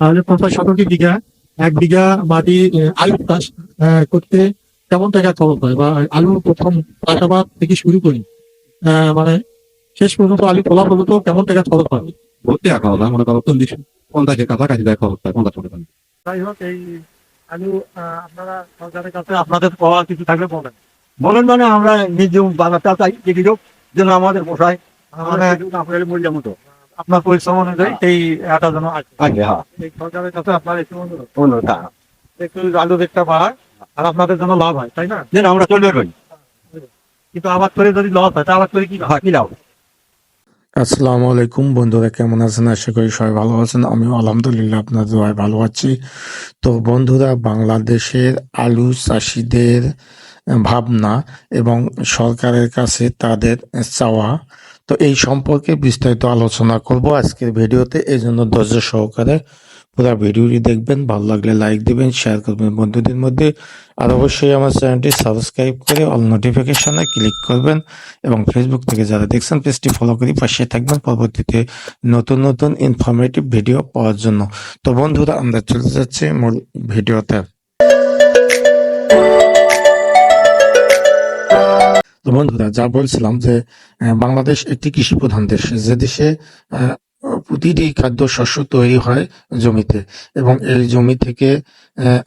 তাহলে পঞ্চাশ শতকে বিঘা এক বিঘা মাটি আলু চাষ আহ, করতে কেমন টাকা খরচ হয়? বা আলু প্রথম চাষাবাদ থেকে শুরু করি আহ, মানে শেষ পর্যন্ত আলু তোলা পর্যন্ত কেমন টাকা খরচ হয়? ভর্তি রাখা হলো মনে করো চল্লিশ পঞ্চাশের কাছাকাছি খরচ হয় পঞ্চাশ টাকা যাই হোক এই আলু আহ, আপনারা সরকারের কাছে আপনাদের পাওয়া কিছু থাকলে বলেন। বলেন মানে আমরা নিজে বাজারটা চাই দেখি হোক যেন আমাদের পোষায়। মানে আপনার মূল্য মতো। আপনার পরিশ্রম অনুযায়ী এই আটা যেন আসে। আগে হ্যাঁ। সরকারের কাছে আপনার একটু অনুরোধ একটু আলু রেটটা বাড়ায় আর আপনাদের জন্য লাভ হয় তাই না? আমরা চলবে পারি কিন্তু আবাদ করে যদি লস হয় তা আবাদ করে কি লাভ? হ্যাঁ কি লাভ? আসসালামু আলাইকুম বন্ধুরা কেমন আছেন? আশা করি সবাই ভালো আছেন। আমিও আলহামদুলিল্লাহ আপনাদের সবাই ভালো আছি। তো বন্ধুরা বাংলাদেশের আলু চাষিদের ভাবনা এবং সরকারের কাছে তাদের চাওয়া তো এই সম্পর্কে বিস্তারিত আলোচনা করব আজকের ভিডিওতে। এই জন্য ধৈর্য সহকারে পুরো ভিডিওটি দেখবেন, ভালো লাগলে লাইক দিবেন শেয়ার করবেন বন্ধুদের মধ্যে। আর অবশ্যই আমার চ্যানেলটি সাবস্ক্রাইব করে অল নোটিফিকেশনে ক্লিক করবেন এবং ফেসবুক থেকে যারা দেখছেন পেজটি ফলো করে পাশে থাকবেন পরবর্তীতে নতুন নতুন ইনফরমেটিভ ভিডিও পাওয়ার জন্য। তো বন্ধুরা, আমরা চলে যাচ্ছি মূল ভিডিওতে। তো বন্ধুরা, যা বলছিলাম যে বাংলাদেশ একটি কৃষি প্রধান দেশ। যে দেশে প্রতিটি খাদ্য শস্য তৈরি হয় জমিতে এবং এই জমি থেকে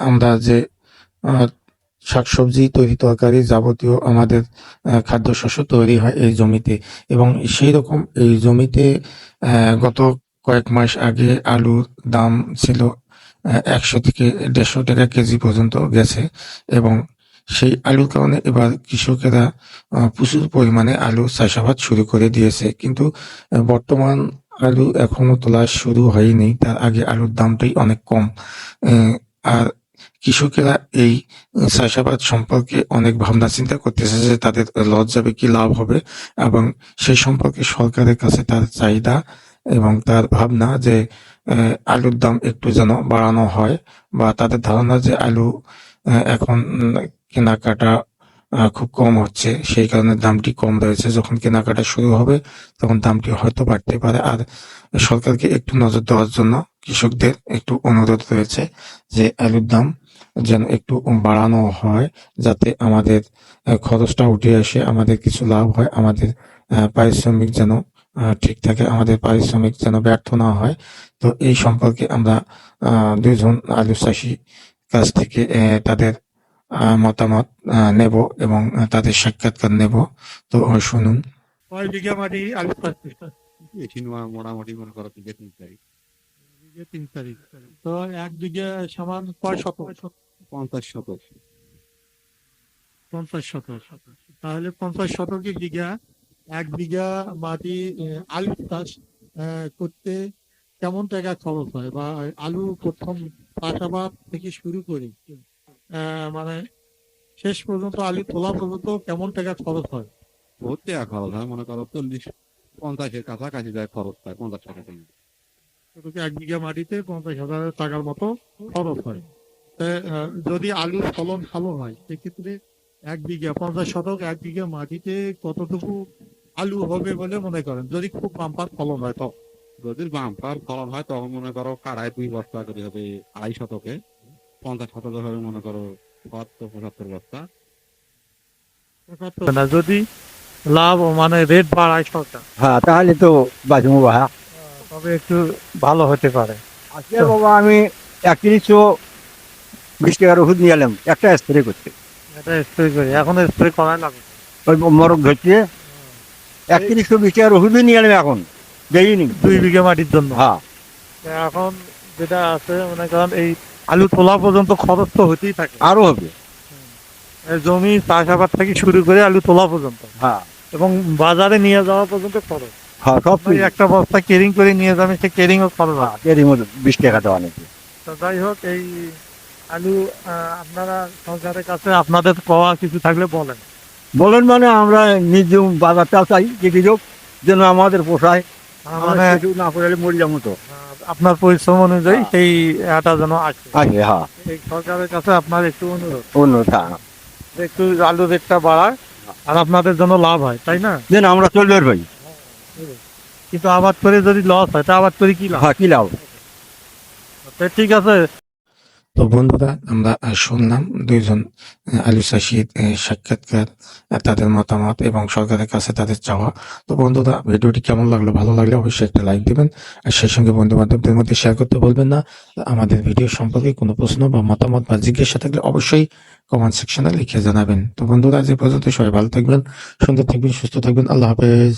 আমরা যে শাকসবজি, তৈরি তরকারি যাবতীয় আমাদের খাদ্যশস্য তৈরি হয় এই জমিতে এবং সেই রকম এই জমিতে গত কয়েক মাস আগে আলুর দাম ছিল একশো থেকে দেড়শো টাকা কেজি পর্যন্ত গেছে এবং সেই আলুর কারণে এবার কৃষকেরা প্রচুর পরিমাণে আলু চাষাবাদ শুরু করে দিয়েছে। কিন্তু বর্তমান আলু এখনও তোলা শুরু হয়নি। তার আগে আলুর দামটাই অনেক কম। আর কৃষকেরা এই চাষাবাদ সম্পর্কে অনেক ভাবনা চিন্তা করতেছে যে তাদের লস যাবে কি লাভ হবে এবং সেই সম্পর্কে সরকারের কাছে তার চাহিদা এবং তার ভাবনা যে আলুর দাম একটু যেন বাড়ানো হয় বা তাদের ধারণা যে আলু এখন কেনাকাটা খুব কম হচ্ছে। সেই কারণে দামটি কম রয়েছে। যখন কেনাকাটা শুরু হবে, তখন দামটি হয়তো বাড়তে পারে। আর সরকারকে একটু নজর দেওয়ার জন্য কৃষকদের একটু অনুরোধ রয়েছে যে, আলুর দাম যেন একটু বাড়ানো হয়, যাতে আমাদের খরচটা উঠে আসে, আমাদের কিছু লাভ হয়, আমাদের পারিশ্রমিক যেন ঠিক থাকে, আমাদের পারিশ্রমিক যেন ব্যর্থ না হয়। তো এই সম্পর্কে আমরা দুজন আলু চাষি কাছ থেকে তাদের মতামত নেব এবং তাদের সাক্ষাৎকার নেব। তো শুনুন। কয় বিঘা মাটি আলু চাষ করতে? বেশি নয়, মোটামুটি মনে করো তিনটে তিন তারিখ। বিঘা তিন তারিখ। তো এক বিঘা সমান কয় শত পঞ্চাশ শতক। পঞ্চাশ শতক। তাহলে পঞ্চাশ শতকে বিঘা এক বিঘা মাটি আলু চাষ আহ, করতে কেমন টাকা খরচ হয়? বা আলু প্রথম চাষাবাদ থেকে শুরু করি মানে শেষ পর্যন্ত আলু তোলা পর্যন্ত কেমন টাকা খরচ হয়? ভর্তি রাখা হলো মনে করো চল্লিশ পঞ্চাশের কাছাকাছি দেয় খরচ হয় পঞ্চাশ টাকা এক বিঘা মাটিতে পঞ্চাশ হাজার টাকার মতো খরচ হয়। যদি আলুর ফলন ভালো হয় সেক্ষেত্রে এক বিঘা পঞ্চাশ শতক এক বিঘা মাটিতে কতটুকু আলু হবে বলে মনে করেন? যদি খুব বাম্পার ফলন হয় তো। যদি বাম্পার ফলন হয় তখন মনে করো কাড়ায় দুই বস্তা করে হবে আড়াই শতকে। পঞ্চাশ হবে মনে করো সত্তর পঁচাত্তর বস্তা। না যদি লাভ মানে রেট বাড়ায় সরকার হ্যাঁ তাহলে তো বাঁচবো ভাইয়া তবে একটু ভালো হতে পারে। আজকে বাবা আমি একত্রিশশো বিশ টাকার ওষুধ নিয়ে এলাম একটা স্প্রে করতে। এটা স্প্রে করি এখন স্প্রে করাই লাগে ওই মরক ধরছে একত্রিশশো বিশ টাকার ওষুধই নিয়ে এলাম এখন দেয়নি। দুই বিঘা মাটির জন্য। হ্যাঁ। এখন যেটা আছে মনে করেন এই আলু তোলা পর্যন্ত খরচ তো হতেই থাকে। আরও হবে। জমি চাষাবাদ থেকে শুরু করে আলু তোলা পর্যন্ত। হ্যাঁ। এবং বাজারে নিয়ে যাওয়া পর্যন্ত খরচ। হ্যাঁ সব একটা বস্তা কেরিং করে নিয়ে যাবে সে কেরিং ও খরচ হয় এরই মতো বিশ টাকা দেওয়া নাকি। তো যাই হোক এই আলু আপনারা সরকারের কাছে আপনাদের পাওয়া কিছু থাকলে বলেন। বলেন মানে আমরা নিজে বাজারটা চাই হোক যেন আমাদের পোষায়। মানে না করে মরি যাব তো। আপনার পরিশ্রম অনুযায়ী হ্যাঁ। সেই আটা যেন আসে। হ্যাঁ। এই সরকারের কাছে আপনার একটু অনুরোধ। অন্যটা যে একটু আলু রেটটা বাড়ায় আর আপনাদের জন্য লাভ হয় তাই না? যেন আমরা চলবে ভাই। কিন্তু আবাদ করে যদি লস হয় তা আবাদ করে কি লাভ? হ্যাঁ কি লাভ? তো ঠিক আছে। তো বন্ধুরা, আমরা শুনলাম দুইজন আলু চাষির সাক্ষাৎকার তাদের মতামত এবং সরকারের কাছে তাদের চাওয়া। তো বন্ধুরা, ভিডিওটি কেমন লাগল, ভালো লাগলে অবশ্যই একটা লাইক দিবেন, আর সেই সঙ্গে বন্ধু বান্ধবদের মধ্যে শেয়ার করতে বলবেন না। আমাদের ভিডিও সম্পর্কে কোনো প্রশ্ন বা মতামত বা জিজ্ঞাসা থাকলে অবশ্যই কমেন্ট সেকশনে লিখে জানাবেন। তো বন্ধুরা এ পর্যন্ত সবাই ভালো থাকবেন, সুন্দর থাকবেন, সুস্থ থাকবেন। আল্লাহ হাফেজ।